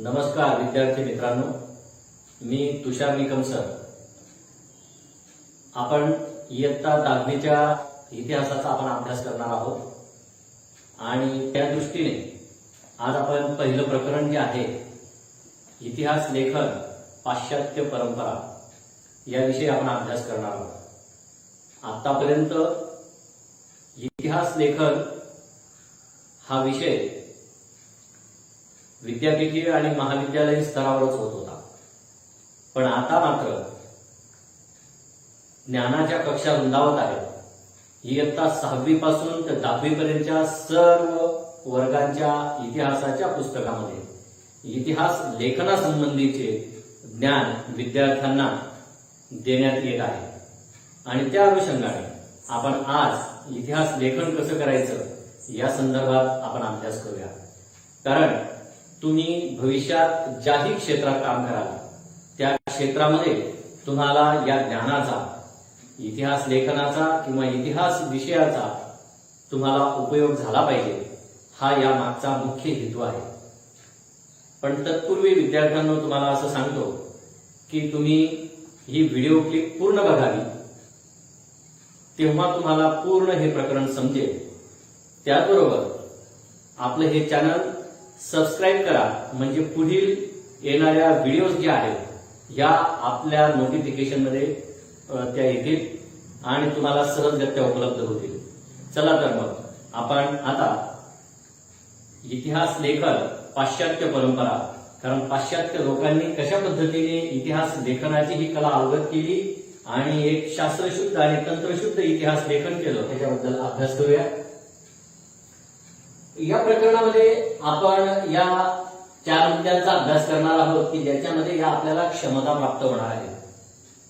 नमस्कार विद्यार्थी मित्रांनो. मी तुषार निकम सर. आपण इयत्ता दहावीच्या इतिहासाचा आपण अभ्यास करणार आहोत. आणि त्या दृष्टीने आज आपण पहिलं प्रकरण जे आहे इतिहास लेखन पाश्चात्य परंपरा याविषयी आपण अभ्यास करणार आहोत. आतापर्यंत इतिहास लेखन हा विषय विद्यापीठीय आणि महाविद्यालयीन स्तरावरच होत होता. पण आता मात्र ज्ञानाच्या कक्षा रुंदावत आहेत. इयत्ता सहावी पासून ते दहावीपर्यंतच्या सर्व वर्गांच्या इतिहासाच्या पुस्तकामध्ये इतिहास लेखनासंबंधीचे ज्ञान विद्यार्थ्यांना देण्यात येत आहे. आणि त्या अनुषंगाने आपण आज इतिहास लेखन कसं करायचं या संदर्भात आपण अभ्यास करूया. कारण तुम्ही भविष्यात ज्याही क्षेत्रात काम कराल त्या क्षेत्रामध्ये तुम्हाला या ज्ञानाचा इतिहास लेखनाचा किंवा इतिहास विषयाचा तुम्हाला उपयोग झाला पाहिजे हा या मागचा मुख्य हेतू आहे. पण तत्पूर्वी विद्यार्थ्यांना तुम्हाला असं सांगतो की तुम्ही ही व्हिडिओ क्लिप पूर्ण बघावी तेव्हा तुम्हाला पूर्ण हे प्रकरण समजेल. त्याचबरोबर आपलं हे चॅनल सबस्क्राईब करा. म्हणजे पुढील येणाऱ्या व्हिडिओज ज्या आहेत या आपल्या नोटिफिकेशनमध्ये त्या येतील आणि तुम्हाला सहजगत्या उपलब्ध होतील. चला तर मग आपण आता इतिहास लेखन पाश्चात्य परंपरा कारण पाश्चात्य लोकांनी कशा पद्धतीने इतिहास लेखनाची ही कला अवगत केली आणि एक शास्त्रशुद्ध आणि तंत्रशुद्ध इतिहास लेखन केलं त्याच्याबद्दल अभ्यास करूया. या प्रकरणामध्ये आपण या चार मुद्द्यांचा अभ्यास करणार आहोत की ज्याच्यामध्ये या आपल्याला क्षमता प्राप्त होणार आहे.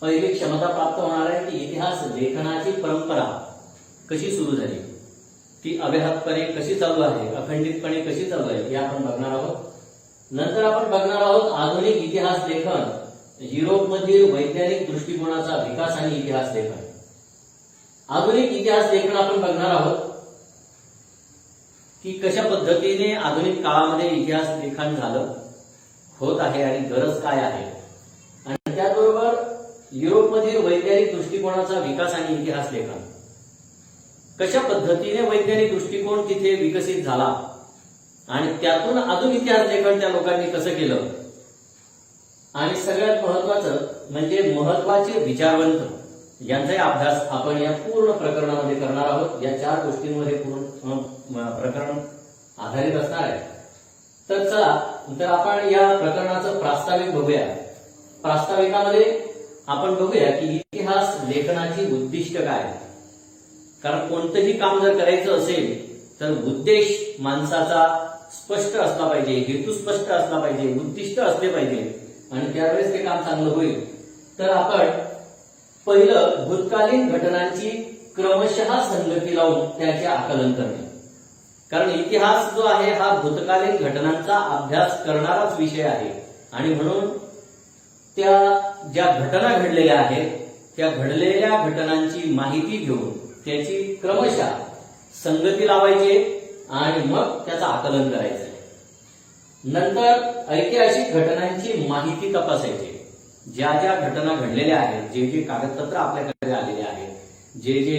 पहिली क्षमता प्राप्त होणार आहे की इतिहास लेखनाची परंपरा कशी सुरू झाली? ती अव्याहतपणे कशी चालू आहे? अखंडितपणे कशी चालू आहे? हे आपण बघणार आहोत. नंतर आपण बघणार आहोत आधुनिक इतिहास लेखन युरोपमधील वैज्ञानिक दृष्टिकोनाचा विकास आणि इतिहास लेखन. आधुनिक इतिहास लेखन आपण बघणार आहोत. की कशा पद्धतीने आधुनिक काळामध्ये इतिहास लिखाण झालं होत आहे आणि गरज काय आहे? आणि त्याचबरोबर युरोपमधील वैज्ञानिक दृष्टिकोनाचा विकास आणि इतिहास लेखन. कशा पद्धतीने वैज्ञानिक दृष्टिकोन तिथे विकसित झाला आणि त्यातून अजून इतिहास लेखन त्या लोकांनी कसं केलं? आणि सगळ्यात महत्वाचं म्हणजे महत्त्वाचे विचारवंत यांचाही अभ्यास आपण या पूर्ण प्रकरणामध्ये करणार आहोत. या चार गोष्टींमध्ये पूर्ण प्रकरण आधारित असणार आहे. तर चला तर आपण या प्रकरणाचं प्रास्ताविक बघूया. प्रास्ताविकामध्ये आपण बघूया की इतिहास लेखनाची उद्दिष्ट काय कारण कोणतंही काम जर करायचं असेल तर उद्देश माणसाचा स्पष्ट असला पाहिजे हेतू स्पष्ट असला पाहिजे उद्दिष्ट असले पाहिजे आणि त्यावेळेस ते काम चांगलं होईल. तर आपण पहिलं भूतकालीन घटनांची क्रमशः संगती लावून त्याचे आकलन करणे. कारण इतिहास जो आहे हा भूतकालीन घटनांचा अभ्यास करणाराच विषय आहे. आणि म्हणून त्या ज्या घटना घडलेल्या आहेत त्या घडलेल्या घटनांची माहिती घेऊन त्याची क्रमशः संगती लावायची आणि मग त्याचं आकलन करायचं. नंतर ऐतिहासिक घटनांची माहिती तपासायची. ज्या ज्या घटना घडलेल्या आहेत जे जे कागदपत्र आपल्याकडे आलेले आहेत जे जे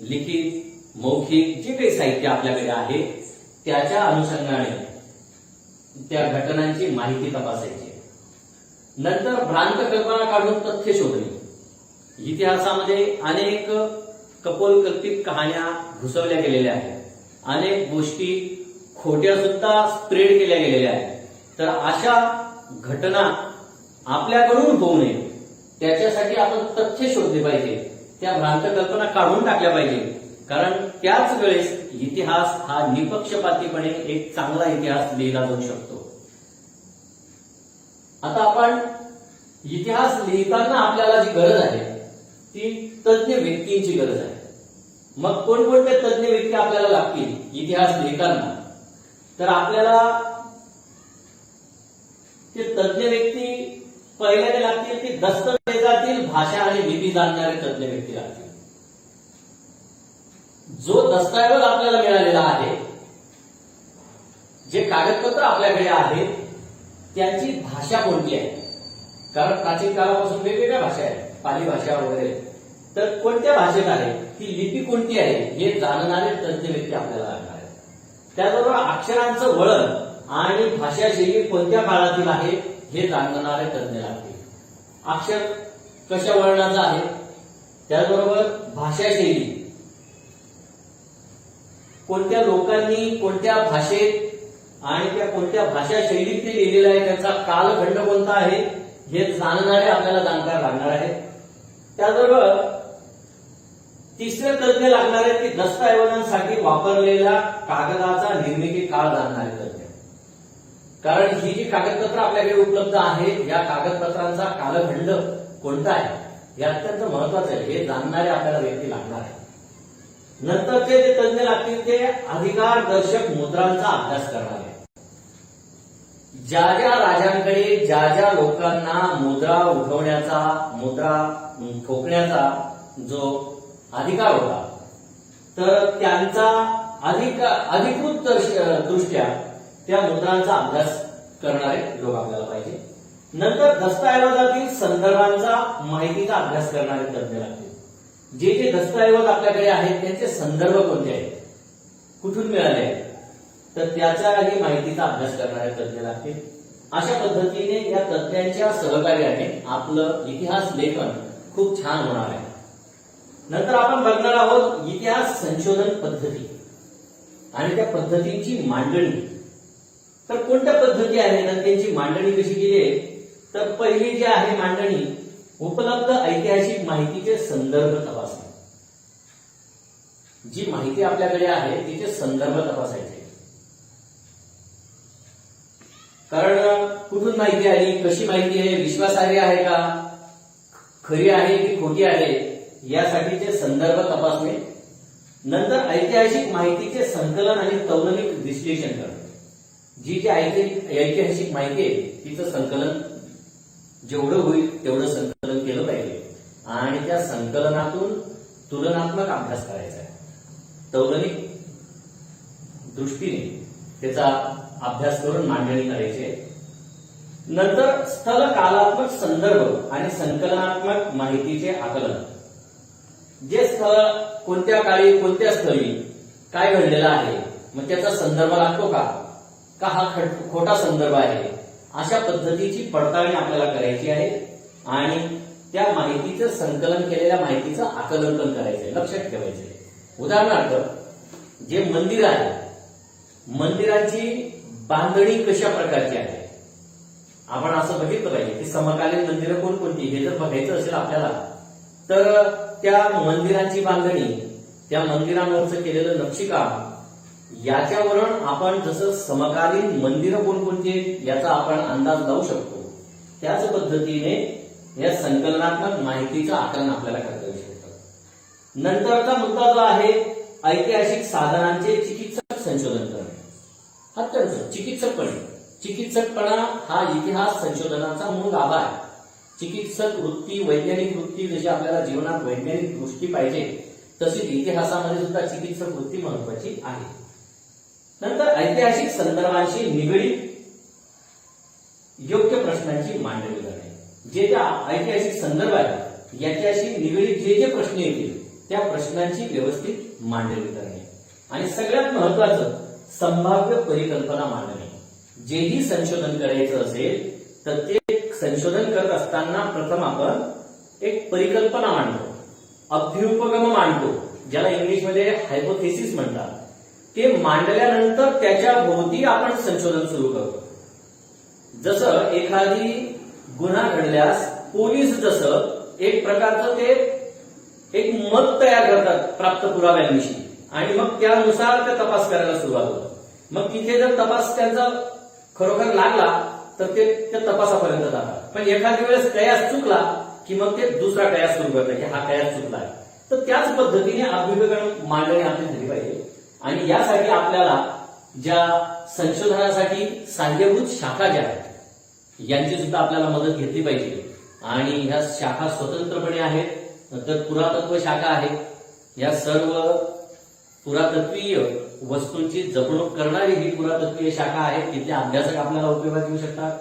लिखित मौखिक जे काही साहित्य आपल्याकडे आहे त्याच्या अनुषंगाने त्या घटनांची माहिती तपासायची. नंतर भ्रांत कल्पना काढून तथ्य शोधणे. इतिहासामध्ये अनेक कपोलकल्पित कहाण्या घुसवल्या गेलेल्या आहेत. अनेक गोष्टी खोट्या सुद्धा स्प्रेड केल्या गेलेल्या आहेत. तर अशा घटना आपल्याकडून होऊ नये त्याच्यासाठी आपण तथ्य शोधले पाहिजे. त्या भ्रांत कल्पना काढून टाकल्या पाहिजे. कारण त्याच वेळेस इतिहास हा निपक्षपातीपणे एक चांगला इतिहास लिहिला जाऊ शकतो. आता आपण इतिहास लिहिताना आपल्याला जी गरज आहे ती तज्ज्ञ व्यक्तींची गरज आहे. मग कोणकोणते तज्ज्ञ व्यक्ती आपल्याला लागतील इतिहास लिहिताना? तर आपल्याला ते तज्ज्ञ व्यक्ती पहिल्याने लागतील की दस्तऐवजातील भाषा आणि लिपी जाणणारे तज्ज्ञ व्यक्ती लागतील. जो दस्तऐवज आपल्याला मिळालेला आहे जे कागदपत्र आपल्याकडे आहेत त्यांची भाषा कोणती आहे? कारण प्राचीन काळापासून वेगवेगळ्या भाषा आहेत पाली भाषा वगैरे. तर कोणत्या भाषेत आहे? ती लिपी कोणती आहे? हे जाणणारे तज्ज्ञ व्यक्ती आपल्याला लागणार आहेत. त्याचबरोबर अक्षरांचं वळण आणि भाषाशैली कोणत्या काळातील आहे हे जाणणारे तज्ज्ञ लागतील. अक्षर कशा वळणाचं आहे? त्याचबरोबर भाषाशैली कोणत्या लोकांनी कोणत्या भाषेत आणि त्या कोणत्या भाषा शैलीत ते लिहिलेलं आहे त्याचा कालखंड कोणता आहे हे जाणणारे आपल्याला जाणकार लागणार आहे त्याचबरोबर तिसरे तज्ञ लागणार आहेत की दस्तऐवजांसाठी वापरलेल्या कागदाचा निर्मिती काळ जाणणारे तज्ञ कारण ही जी कागदपत्र आपल्याकडे उपलब्ध आहेत या कागदपत्रांचा कालखंड कोणता आहे हे अत्यंत महत्वाचं आहे. हे जाणणारे आपल्याला व्यक्ती लागणार आहे नंतरचे जे तज्ञ लागतील ते अधिकार दर्शक मुद्रांचा अभ्यास करणार ज्या ज्या राजांकडे ज्या ज्या लोकांना मुद्रा उठवण्याचा मुद्रा ठोकण्याचा जो अधिकार होता तर त्यांचा अधिक अधिकृत दृष्ट्या त्या मुद्रांचा अभ्यास करणारे लोक आपल्याला पाहिजे. नंतर दस्तऐवजातील संदर्भांचा माहितीचा अभ्यास करणारे तज्ञ लागतील. जे जे दस्तऐवज आपल्याकडे आहेत त्यांचे संदर्भ कोणते आहेत? कुठून मिळाले आहेत? तर त्याच्याही माहितीचा अभ्यास करणारे तज्ञ लागतील. अशा पद्धतीने या तज्ञांच्या सहकार्याने आपलं इतिहास लेखन खूप छान होणार आहे. नंतर आपण बघणार आहोत इतिहास संशोधन पद्धती आणि त्या पद्धतींची मांडणी. तर कोणत्या पद्धती आहेत आणि त्यांची मांडणी कशी केली आहे? तर पहिली जी आहे मांडणी उपलब्ध ऐतिहासिक माहितीचे संदर्भ तपासणे. जी माहिती आपल्याकडे आहे तिचे संदर्भ तपासायचे. कारण कुठून माहिती आली कशी माहिती आहे विश्वासार्ह आहे का खरी आहे की खोटी आहे यासाठीचे संदर्भ तपासणे. नंतर ऐतिहासिक माहितीचे संकलन आणि तौलनिक विश्लेषण करणे. जी जी ऐतिहासिक माहिती आहे तिचं संकलन जेवढं होईल तेवढं संकलन केलं पाहिजे. आणि त्या संकलनातून तुलनात्मक अभ्यास करायचा आहे. तौलनिक दृष्टीने त्याचा अभ्यास करून मांडणी करायची आहे. नंतर स्थल कालात्मक संदर्भ आणि संकलनात्मक माहितीचे आकलन. जे स्थळ कोणत्या काळी कोणत्या स्थळी काय घडलेलं आहे मग त्याचा संदर्भ लागतो का? का हा खट- खोटा संदर्भ आहे? अशा पद्धतीची पडताळणी आपल्याला करायची आहे आणि त्या माहितीचं संकलन केलेल्या माहितीचं आकलन पण करायचंय. लक्षात ठेवायचंय. उदाहरणार्थ जे मंदिर आहे मंदिराची बांधणी कशा प्रकारची आहे? आपण असं बघितलं पाहिजे की समकालीन मंदिरं कोणकोणती? हे जर बघायचं असेल आपल्याला तर त्या मंदिरांची बांधणी त्या मंदिरांवरचं केलेलं नक्षीकाम याच्यावरून आपण जसं समकालीन मंदिरं कोणकोणती याचा आपण अंदाज लावू शकतो. त्याच पद्धतीने या संकलनात्मक माहितीचं आकलन आपल्याला करता येऊ शकतं. नंतरचा मुद्दा जो आहे ऐतिहासिक साधनांचे चिकित्सक संशोधन करणे. अत्यंत चिकित्सकपणे. चिकित्सकपणा हा इतिहास संशोधनाचा मूळ गाभा आहे. चिकित्सक वृत्ती वैज्ञानिक वृत्ती जशी आपल्याला जीवनात वैज्ञानिक दृष्टी पाहिजे तशीच इतिहासामध्ये सुद्धा चिकित्सक वृत्ती महत्वाची आहे. नंतर ऐतिहासिक संदर्भांशी निगडीत योग्य प्रश्नांची मांडणी करणे. जे त्या ऐतिहासिक संदर्भ आहेत याच्याशी निगडीत जे जे प्रश्न येतील त्या प्रश्नांची व्यवस्थित मांडणी करणे. आणि सगळ्यात महत्वाचं संभाव्य परिकल्पना मांडणे. जेही संशोधन करायचं असेल तर ते संशोधन करत असताना प्रथम आपण एक परिकल्पना मांडतो. अभ्युपगम मांडतो ज्याला इंग्लिशमध्ये हायपोथेसिस म्हणतात. ते मांडल्यानंतर त्याच्या भोवती आपण संशोधन सुरू करतो. जसं एखादी गुन्हा घडल्यास पोलीस जसं एक प्रकारचं ते एक मत तयार करतात प्राप्त पुराव्यांविषयी. आणि मग त्यानुसार ते तपास करायला सुरुवात होतो. मग तिथे जर तपास त्यांचा खरोखर लागला तर ते त्या तपासापर्यंत जातात. पण एखाद्या वेळेस कयास चुकला की मग ते दुसरा कयास सुरू करतात की हा कयास चुकला आहे. तर त्याच पद्धतीने अभ्युपगम मांडणी आपली झाली पाहिजे. आणि यासाठी आपल्याला ज्या संशोधनासाठी सहाय्यभूत शाखा ज्या आहेत यांची सुद्धा आपल्याला मदत घेतली पाहिजे. आणि ह्या शाखा स्वतंत्रपणे आहेत नंतर पुरातत्व शाखा आहे. या सर्व पुरातत्वीय वस्तूंची जपणूक करणारी ही पुरातत्वीय शाखा आहे तिथले अभ्यासक आपल्याला उपयोगात येऊ शकतात.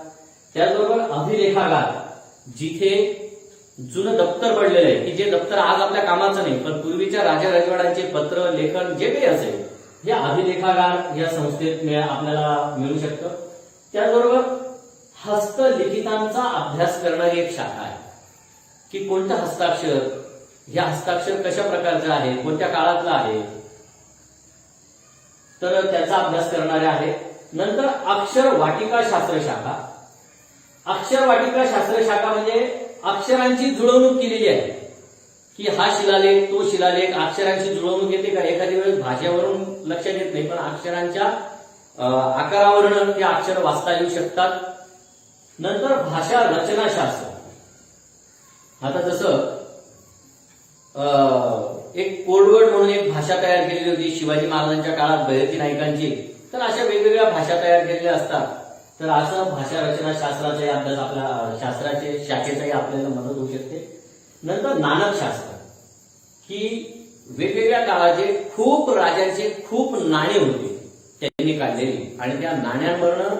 त्याचबरोबर अभिलेखागार जिथे जुनं दप्तर पडलेलं आहे की जे दप्तर आज आपल्या कामाचं नाही पण पूर्वीच्या राजा राजवाड्यांचे पत्र लेखन जे काही असेल हे अभिलेखागार या संस्थेत आपल्याला मिळू शकतं. त्याचबरोबर हस्तलिखितांचा अभ्यास करणारी एक शाखा आहे. की कोणतं हस्ताक्षर हे हस्ताक्षर कशा प्रकारचं आहे कोणत्या काळातलं आहे तर त्याचा अभ्यास करणारे आहे. नंतर अक्षर वाटिका शास्त्र शाखा. अक्षर वाटिका शास्त्र शाखा म्हणजे अक्षरांची जुळवणूक केलेली आहे. की हा शिलालेख तो शिलालेख अक्षरांची जुळवणूक येते का? एखाद्या वेळेस भाषेवरून लक्षात येत नाही. पण अक्षरांच्या आकारावरनं आकारावरून ते अक्षर वाचता येऊ शकतात. नंतर भाषा रचनाशास्त्र. आता जसं एक कोडवर्ड म्हणून एक भाषा तयार केलेली होती शिवाजी महाराजांच्या काळात बैरती नायकांची तर अशा वेगवेगळ्या भाषा तयार केलेल्या असतात. तर असं भाषा रचना शास्त्राचाही अभ्यास आपल्या शास्त्राचे शाखेचाही आपल्याला मदत होऊ शकते. नंतर नाणकशास्त्र की वेगवेगळ्या काळाचे खूप राजांचे खूप नाणे होते. त्यांनी काढलेली. आणि त्या नाण्यांवरनं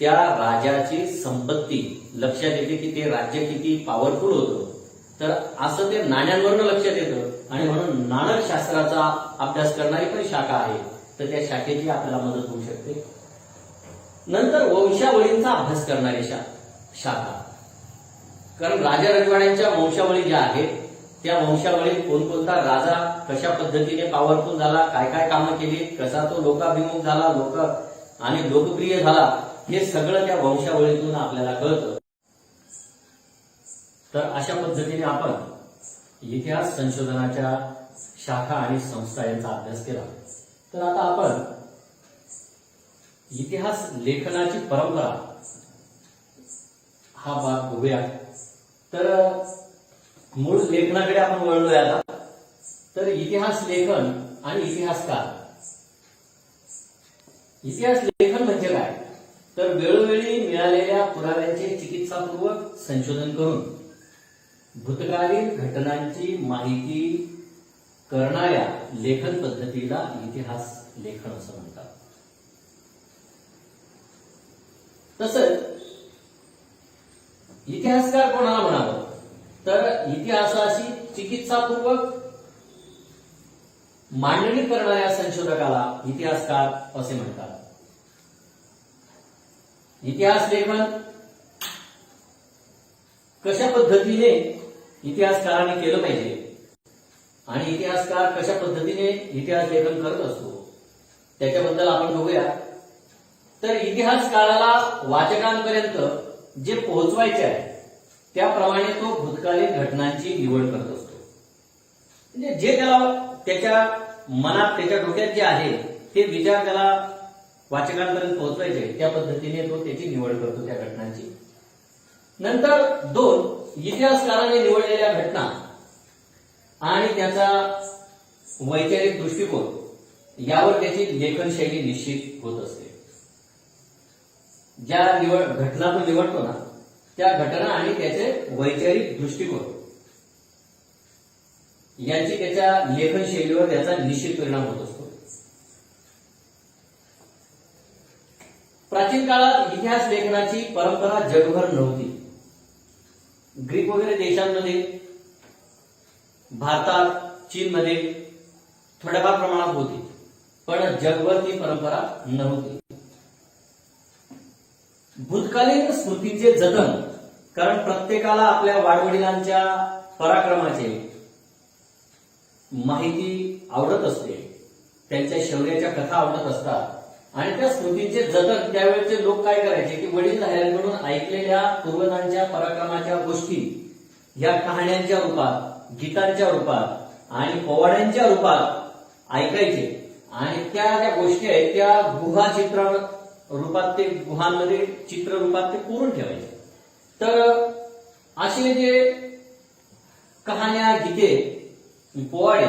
त्या राजाची संपत्ती लक्षात येते की ते राज्य किती पॉवरफुल होतं. तर असं ते नाण्यांवरनं लक्षात येतं. आणि म्हणून नाणकशास्त्राचा अभ्यास करणारी पण शाखा आहे. तर त्या शाखेची आपल्याला मदत होऊ शकते. नंतर वंशावळींचा अभ्यास करणारी शाखा. कारण राजा रजवाड्यांच्या वंशावळी ज्या आहेत त्या वंशावळीत कोणकोणता राजा कशा पद्धतीने पॉवरफुल झाला काय काय कामं केली कसा तो लोकाभिमुख झाला लोक आणि लोकप्रिय झाला हे सगळं त्या वंशावळीतून आपल्याला कळतं. तर अशा पद्धतीने आपण इतिहास संशोधनाच्या शाखा आणि संस्था यांचा अभ्यास केला. तर आता आपण इतिहास लेखनाची परंपरा हा भाग बघूया. तर मूळ लेखनाकडे आपण वळलोय आता. तर इतिहास लेखन आणि इतिहासकार. इतिहास लेखन म्हणजे काय? तर वेळोवेळी मिळालेल्या पुराव्यांचे चिकित्सापूर्वक संशोधन करून भूतकालीन घटनांची माहिती करणाऱ्या लेखन पद्धतीला इतिहास लेखन असं म्हणतात. तसंच इतिहासकार कोणाला म्हणावं? तर इतिहासाशी चिकित्सापूर्वक मांडणी करणाऱ्या संशोधकाला इतिहासकार असे म्हणतात. इतिहास लेखन कशा पद्धतीने इतिहासकाराने केलं पाहिजे आणि इतिहासकार कशा पद्धतीने इतिहास लेखन करत असतो त्याच्याबद्दल आपण बघूया. तर इतिहासकाराला वाचकांपर्यंत जे पोहोचवायचे आहे त्याप्रमाणे तो भूतकालीन घटनांची निवड करत असतो. म्हणजे जे त्याला त्याच्या मनात त्याच्या डोक्यात जे आहे ते विचार त्याला वाचकांपर्यंत पोहोचवायचे. त्या पद्धतीने तो त्याची निवड करतो त्या घटनांची. नंतर दोन इतिहासकाराने निवडलेल्या घटना आणि त्याचा वैचारिक दृष्टिकोन यावर त्याची लेखन शैली निश्चित होत असते. ज्या निवड घटना तो निवडतो ना त्या घटना आणि त्याचे वैचारिक दृष्टिकोन. यांची त्याच्या लेखन शैलीवर त्याचा निश्चित परिणाम होत असतो. प्राचीन काळात इतिहास लेखनाची परंपरा जगभर नव्हती. ग्रीक वगैरे देशांमध्ये भारतात चीनमध्ये थोड्याफार प्रमाणात होती. पण जगभर ती परंपरा नव्हती. भूतकालीन स्मृतीचे जतन कारण प्रत्येकाला आपल्या वाडवडिलांच्या पराक्रमाचे माहिती आवडत असते. त्यांच्या शौर्याच्या कथा आवडत असतात. आणि त्या स्मृतीचे जतन त्यावेळेचे लोक काय करायचे की वडील धाऱ्यांकडून ऐकलेल्या पूर्वजांच्या पराक्रमाच्या गोष्टी या कहाण्यांच्या रूपात गीतांच्या रूपात आणि पोवाड्यांच्या रूपात ऐकायचे. आणि त्या ज्या गोष्टी आहेत त्या गुहा चित्र रूपात ते गुहांमध्ये चित्र रूपात ते कोरून ठेवायचे. तर असे जे कहाण्या गीते पोवाडे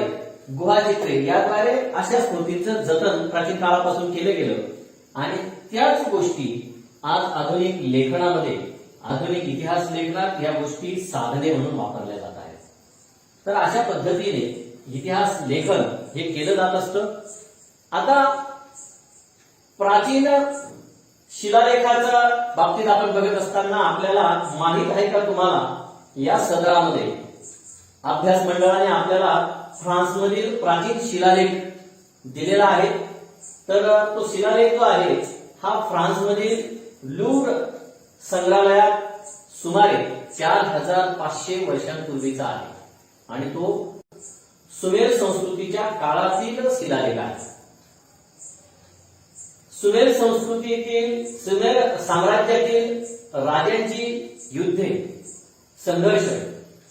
गुहाचित्रे याद्वारे अशा स्मृतींचं जतन प्राचीन काळापासून केलं गेलं. आणि त्याच गोष्टी आज आधुनिक लेखनामध्ये आधुनिक इतिहास लेखनात या गोष्टी साधने म्हणून वापरल्या जात आहेत. तर अशा पद्धतीने इतिहास लेखन हे केलं जात असतं. आता प्राचीन शिलालेखाच्या बाबतीत आपण बघत असताना आपल्याला माहीत आहे का तुम्हाला या सदरामध्ये अभ्यास मंडळाने आपल्याला फ्रान्समधील प्राचीन शिलालेख दिलेला आहे. तर तो शिलालेख जो आहे हा फ्रान्समधील लूर संग्रहालयात सुमारे चार हजार पाचशे वर्षांपूर्वीचा आहे. आणि तो सुमेर संस्कृतीच्या काळातील शिलालेख आहे. सुमेर संस्कृतीतील सुमेर साम्राज्यातील राजांची युद्धे संघर्ष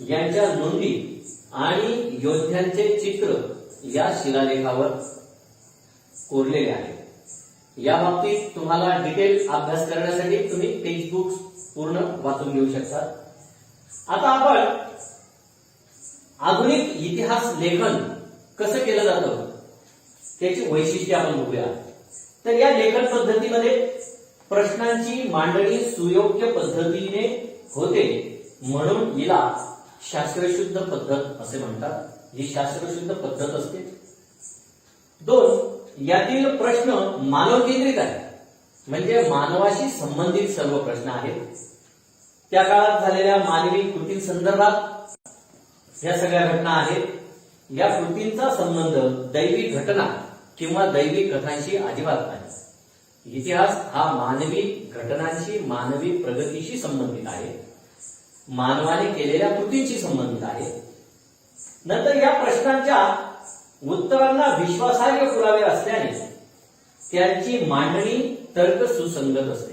यांच्या नोंदी आणि योद्ध्यांचे चित्र या शिलालेखावर कोरलेले आहे. या बाबतीत तुम्हाला डिटेल अभ्यास करण्यासाठी तुम्ही टेक्स्टबुक्स पूर्ण वाचून घेऊ शकता. आता आपण आधुनिक इतिहास लेखन कसं केलं जातं त्याची वैशिष्ट्ये आपण बघूया. तर या लेखन पद्धतीमध्ये प्रश्नांची मांडणी सुयोग्य पद्धतीने होते म्हणून हिला शास्त्रशुद्ध पद्धत असे म्हणतात. ही शास्त्रशुद्ध पद्धत असते. दोन यातील प्रश्न मानव केंद्रित आहे म्हणजे मानवाशी संबंधित सर्व प्रश्न आहेत. त्या काळात झालेल्या मानवी कृती संदर्भात या सगळ्या घटना आहेत. या कृतींचा संबंध दैवी घटना किंवा दैवी कथांशी अजिबात नाही. इतिहास हा मानवी घटनांशी मानवी प्रगतीशी संबंधित आहे. मानवाने केलेल्या कृतींशी संबंधित आहे. नंतर या प्रश्नांच्या उत्तरांना विश्वासार्ह पुरावे असल्याने त्यांची मांडणी तर्क सुसंगत असते.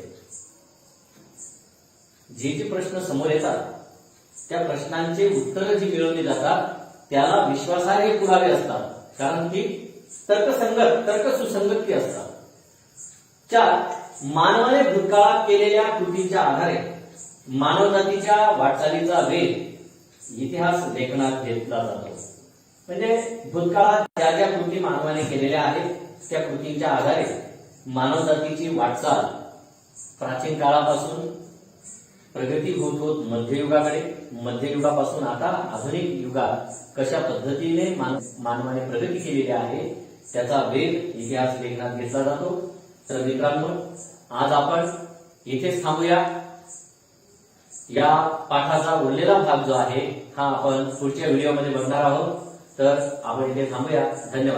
जे जे प्रश्न समोर येतात त्या प्रश्नांचे उत्तर जी मिळवली जातात त्याला विश्वासार्ह पुरावे असतात. कारण की तर्कसंगत तर्क सुसंगती असतात. चार मानवाने भूतकाळात केलेल्या कृतींच्या आधारे मानवजातीच्या वाटचालीचा वेग इतिहास लेखनात घेतला जातो. म्हणजे भूतकाळात ज्या ज्या कृती मानवाने केलेल्या आहेत त्या कृतींच्या आधारे मानवजातीची वाटचाल प्राचीन काळापासून प्रगती होत होत मध्ययुगाकडे. मध्ययुगापासून आता आधुनिक युगात कशा पद्धतीने मान- मानवाने प्रगती केलेली आहे त्याचा वेग इतिहास लेखनात घेतला जातो. तर मित्रांनो आज आपण इथेच थांबूया. या पाठाचा उरलेला भाग जो आहे हा आपण पुढच्या व्हिडिओमध्ये बघणार आहोत. तर आपण इथे थांबूया. धन्यवाद.